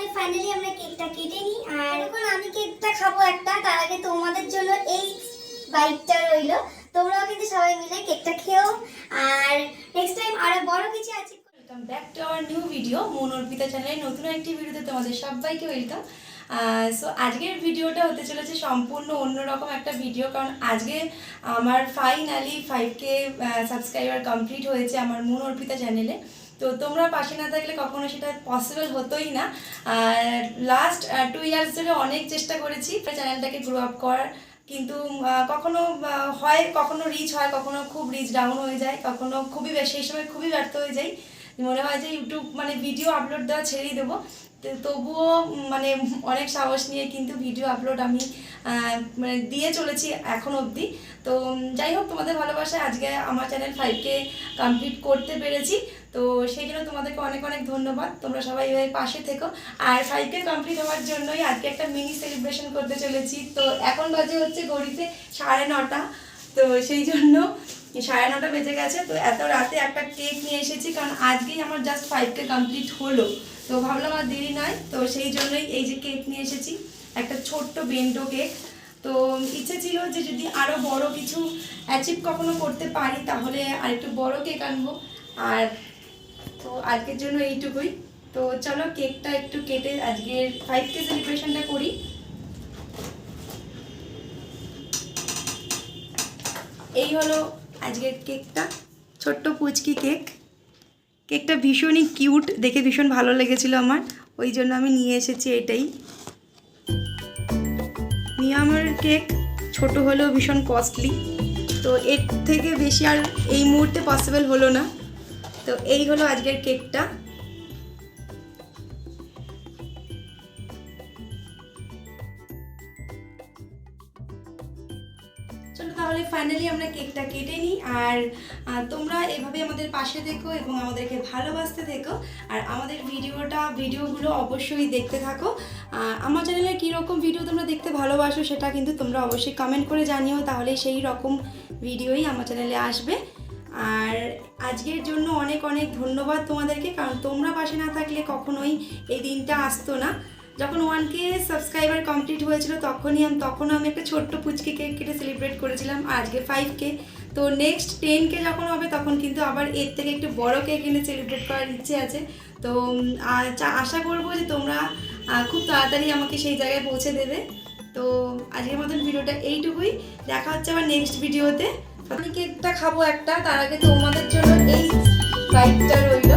তাহলে ফাইনালি আমরা কেকটা কেটে নিই। আর এখন আমি কেকটা খাব একটা, তার আগে তোমাদের জন্য এই বাইকটা রইল। তোমরাও কিন্তু সবাই মিলে কেকটা খেও আর নেক্সট টাইম আরও বড় কিছু আছে। Welcome back to our new video Mon Arpita চ্যানেলের নতুন একটি ভিডিওতে তোমাদের সবাইকে ওয়েলকাম সো আজকের ভিডিওটা হতে চলেছে সম্পূর্ণ অন্যরকম একটা ভিডিও কারণ আজকে আমার finally five K subscriber complete হয়েছে আমার মন অর্পিতা চ্যানেলে তো তোমরা পাশে না থাকলে কখনো সেটা পসিবল হতোই না। আর লাস্ট টু ইয়ার্স ধরে অনেক চেষ্টা করেছি চ্যানেলটাকে গ্রো আপ করার। কিন্তু কখনো হয়, কখনো রিচ হয়, কখনো খুব রিচ ডাউন হয়ে যায়, কখনো খুবই বেশি, সেই সময় খুবই ব্যর্থ হয়ে যাই। মনে হয় যে ইউটিউব মানে ভিডিও আপলোড দেওয়া ছেড়েই দেবো। তবুও মানে অনেক সাহস নিয়ে কিন্তু ভিডিও আপলোড আমি মানে দিয়ে চলেছি এখন অবধি। তো যাই হোক, তোমাদের ভালোবাসায় আজকে আমার চ্যানেল ফাইভকে কমপ্লিট করতে পেরেছি। তো সেই জন্য তোমাদেরকে অনেক অনেক ধন্যবাদ। তোমরা সবাই এভাবে পাশে থেকো। আর ফাইভকে কমপ্লিট হওয়ার জন্যই আজকে একটা মিনি সেলিব্রেশন করতে চলেছি। তো এখন বাজে হচ্ছে ঘড়িতে সাড়ে নটা। তো সেই জন্য সাড়ে নটা বেজে গেছে, তো এত রাতে একটা কেক নিয়ে এসেছি, কারণ আজকেই আমার জাস্ট ফাইভকে কমপ্লিট হলো। তো ভাবলাম আর দেরি নয়, তো সেই জন্যই এই যে কেক নিয়ে এসেছি, একটা ছোট্ট বেন্টো কেক তো ইচ্ছে ছিল যে যদি আরও বড় কিছু অ্যাচিভ কখনো করতে পারি, তাহলে আর একটু বড় কেক আনব। আর তো আজকের জন্য এইটুকুই। তো চলো কেকটা একটু কেটে আজকের ফাইভ কে সেলিব্রেশনটা করি। এই হলো আজকের কেকটা, ছোট্ট পুচকি কেক। কেকটা ভীষণই কিউট, দেখে ভীষণ ভালো লেগেছিল আমার। ওই জন্য আমি নিয়ে এসেছি এটাই। নিয়ামের কেক ছোট হলেও ভীষণ কস্টলি তো এর থেকে বেশি আর এই মুহূর্তে পসিবল হলো না। তো এই হলো আজকের কেকটা। চলো তাহলে ফাইনালি আমরা কেকটা কেটে নিই। আর তোমরা এভাবে আমাদের পাশে থেকো এবং আমাদেরকে ভালোবাসতে থেকো। আর আমাদের ভিডিওটা, ভিডিওগুলো অবশ্যই দেখতে থাকো। আমার চ্যানেলে কীরকম ভিডিও তোমরা দেখতে ভালোবাসো সেটা কিন্তু তোমরা অবশ্যই কমেন্ট করে জানিও। তাহলে সেই রকম ভিডিওই আমার চ্যানেলে আসবে। আর আজকের জন্য অনেক অনেক ধন্যবাদ তোমাদেরকে। কারণ তোমরা পাশে না থাকলে কখনোই এই দিনটা আসতো না। যখন ওয়ান কে সাবস্ক্রাইবার কমপ্লিট হয়েছিল তখনই আমি তখনও আমি একটা ছোট্ট পুচকি কেক কেটে সেলিব্রেট করেছিলাম, আজকে ফাইভ কে তো নেক্সট টেন কে যখন হবে তখন কিন্তু আবার এর থেকে একটু বড় কেক এনে সেলিব্রেট করার ইচ্ছে আছে। তো আশা করব যে তোমরা খুব তাড়াতাড়ি আমাকে সেই জায়গায় পৌঁছে দেবে। তো, আজকের মতন ভিডিওটা এইটুকুই। দেখা হচ্ছে আবার নেক্সট ভিডিওতে আমি কেকটা খাব একটা, তার আগে তোমাদের জন্য এই বাইকটা রইল।